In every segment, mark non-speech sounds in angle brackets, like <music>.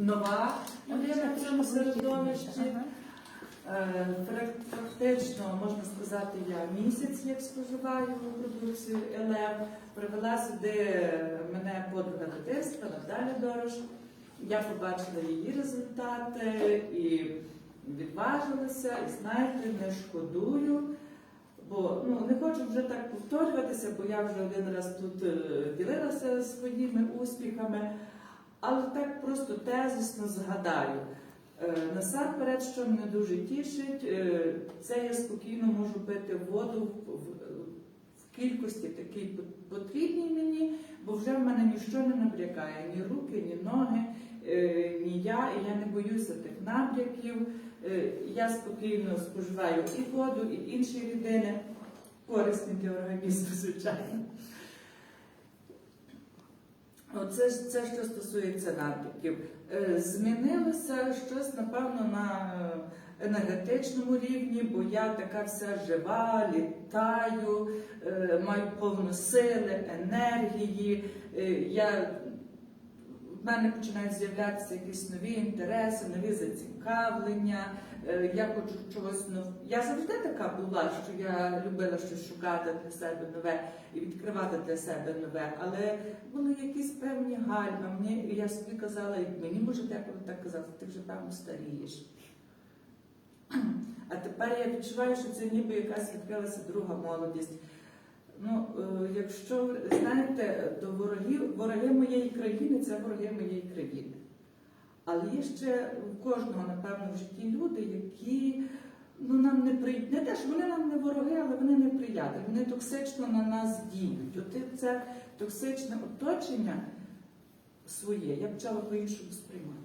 нова людина в цьому середовищі. Ага. Е, можна сказати, я місяць як споживаю продукцію ЕЛЕВ. Привела сюди мене подруга дитинства Наталя Дорош. Я побачила її результати і відважилася, і знаєте, не шкодую. Бо ну, не хочу вже так повторюватися, бо я вже один раз тут е, ділилася своїми успіхами. Але так просто тезисно згадаю. Е, Насамперед, що мене дуже тішить, е, це я спокійно можу пити воду в, кількості такій потрібній мені, бо вже в мене нічого не набрякає, ні руки, ні ноги, е, ні я, і я не боюся тих набряків. Я спокійно споживаю і воду, і інші рідини, корисні для організму, звичайно. Оце це, що стосується набряків. Е, Змінилося щось, напевно, на е, енергетичному рівні, бо я така вся жива, літаю, е, маю повну сили, енергії. Я, в мене починають з'являтися якісь нові інтереси, нові зацікавлення. Е, Я хочу чогось нового. Я завжди така була, що я любила щось шукати для себе нове і відкривати для себе нове. Але були якісь певні гальма. Мені я собі казала, мені може деколи так казати, ти вже певно старієш. <clears throat> А тепер я відчуваю, що це ніби якась відкрилася друга молодість. Ну, е, якщо знаєте, до ворогів, вороги моєї країни це вороги моєї країни. Але є ще у кожного, напевно, в житті люди, які ну, нам не при... не те, що вони нам не вороги, але вони не приятелі, вони токсично на нас діють. От це токсичне оточення своє я почала по-іншому сприймати.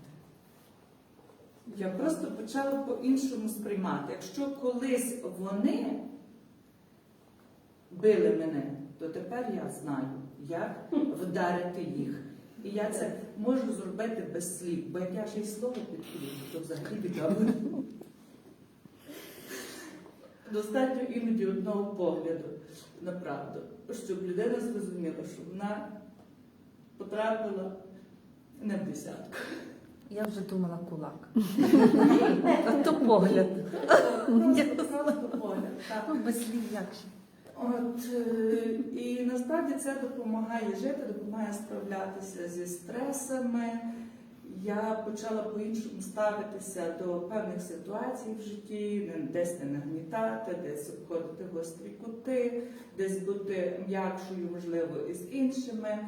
Я просто почала по-іншому сприймати. Якщо колись вони били мене, то тепер я знаю, як вдарити їх. І я це можу зробити без слів, бо як я ще й слово підкрию, то взагалі біда буде. Достатньо іноді одного погляду на правду, щоб людина зрозуміла, що вона потрапила не в десятку. Я вже думала кулак. А то погляд. Ну, без слів як же. От, е, і насправді це допомагає жити, допомагає справлятися зі стресами. Я почала по-іншому ставитися до певних ситуацій в житті, десь не нагнітати, десь обходити гострі кути, десь бути м'якшою, можливо, із іншими.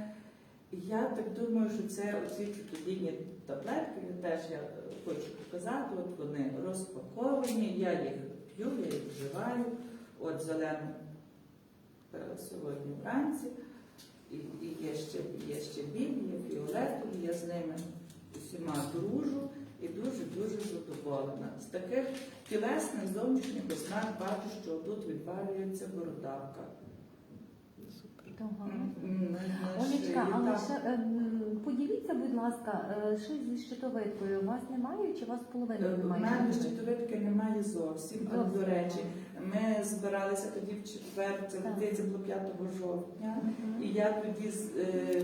Я так думаю, що це оці чудодійні таблетки, теж я хочу показати, от вони розпаковані, я їх п'ю, я їх вживаю. От зелену сьогодні вранці. І, і є ще, є ще білі, є фіолетові, я з ними усіма дружу і дуже-дуже задоволена. З таких тілесних зовнішніх ознак бачу, що тут відвалюється бородавка. Олечка, але ще е, поділіться, будь ласка, е, що зі щитовидкою? У вас немає чи у вас половина Е, У мене щитовидки немає Зовсім. до речі, ми збиралися тоді в четвер, це здається було 5 жовтня. І я тоді з- е,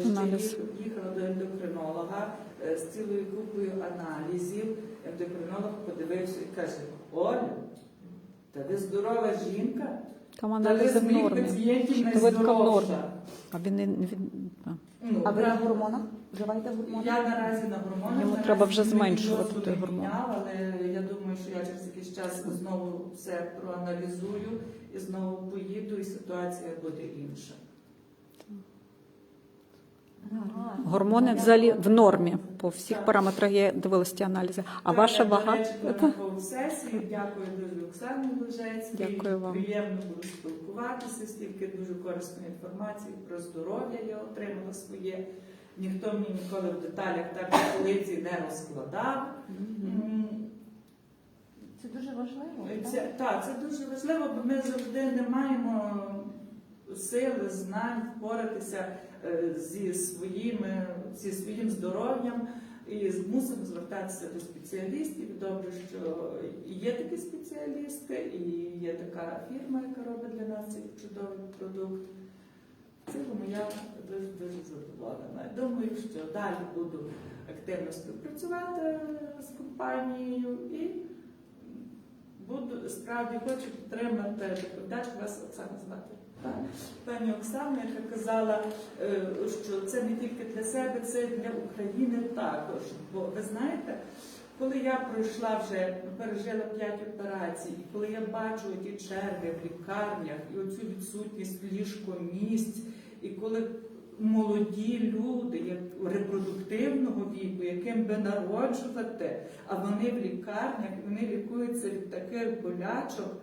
їхала до ендокринолога е, з цілою групою аналізів. Ендокринолог подивився і каже: Оля, та ви здорова жінка? Там аналізи в нормі. пацієнтів в нормі. А він не він, а. Ну, А ви на гормонах? Вживаєте гормони? Я наразі на гормонах. Йому наразі треба вже мені зменшувати дозу той не підняв, Але я думаю, що я через якийсь час знову все проаналізую і знову поїду, і ситуація буде інша. Гормони взагалі в нормі по всіх параметрах. Я дивилася ті аналізи. А Так, ваша я, вага? Коуп-сесії. Дякую дуже Оксані Лужецькій. Дякую вам. Приємно було спілкуватися, стільки дуже корисної інформації про здоров'я я отримала своє. Ніхто мені ніколи в деталях так полиці не розкладав. Це дуже важливо. Це, так, це дуже важливо, бо ми завжди не маємо сили, знань впоратися е, зі, своїми, зі своїм здоров'ям і мусимо звертатися до спеціалістів. Добре, що є такі спеціалісти, і є така фірма, яка робить для нас цей чудовий продукт. Це моя дуже дуже задоволена. Думаю, що далі буду активно співпрацювати з компанією і буду справді хочу підтримати доповідач вас Оксана звати. так? Пані Оксана, яка казала, е, що це не тільки для себе, це для України також. Бо ви знаєте, коли я пройшла вже, пережила п'ять операцій, і коли я бачу ті черги в лікарнях і оцю відсутність ліжкомісць, і коли молоді люди, віку, яким би народжувати, а вони в лікарнях, вони лікуються від таких болячок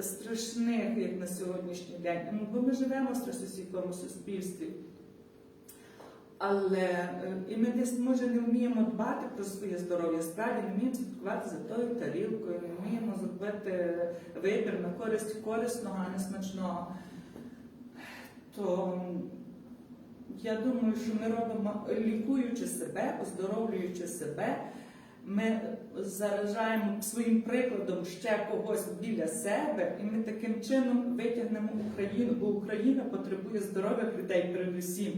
страшних, як на сьогоднішній день. Ну, бо ми живемо в стресостійкому суспільстві. Але е, і ми десь може не вміємо дбати про своє здоров'я, справді не вміємо слідкувати за тою тарілкою, не вміємо зробити вибір на користь корисного, а не смачного. То я думаю, що ми робимо, лікуючи себе, оздоровлюючи себе, ми заражаємо своїм прикладом ще когось біля себе, і ми таким чином витягнемо Україну, бо Україна потребує здорових людей передусім.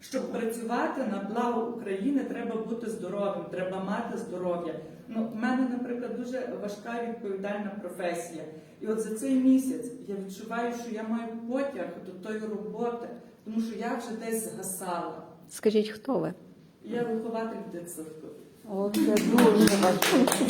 Щоб працювати на благо України, треба бути здоровим, треба мати здоров'я. Ну, в мене, наприклад, дуже важка відповідальна професія. І от за цей місяць я відчуваю, що я маю потяг до тої роботи, тому що я вже десь згасала. Скажіть, хто ви? Я вихователь дитсадку. О, це дуже важливо.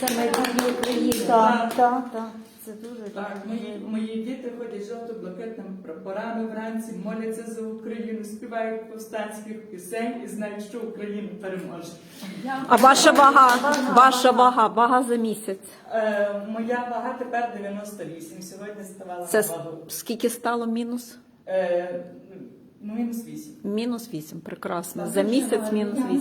Це майбутнє України. Так, так, так. Це дуже Так, мої, мої діти ходять жовто-блакитними прапорами вранці, моляться за Україну, співають повстанських пісень і знають, що Україна переможе. А ваша вага? Ваша вага, вага за місяць. Е, моя вага тепер 98. Сьогодні ставала Це на вагу. скільки стало мінус? Е, мінус 8. Мінус 8. Прекрасно. За місяць мінус 8.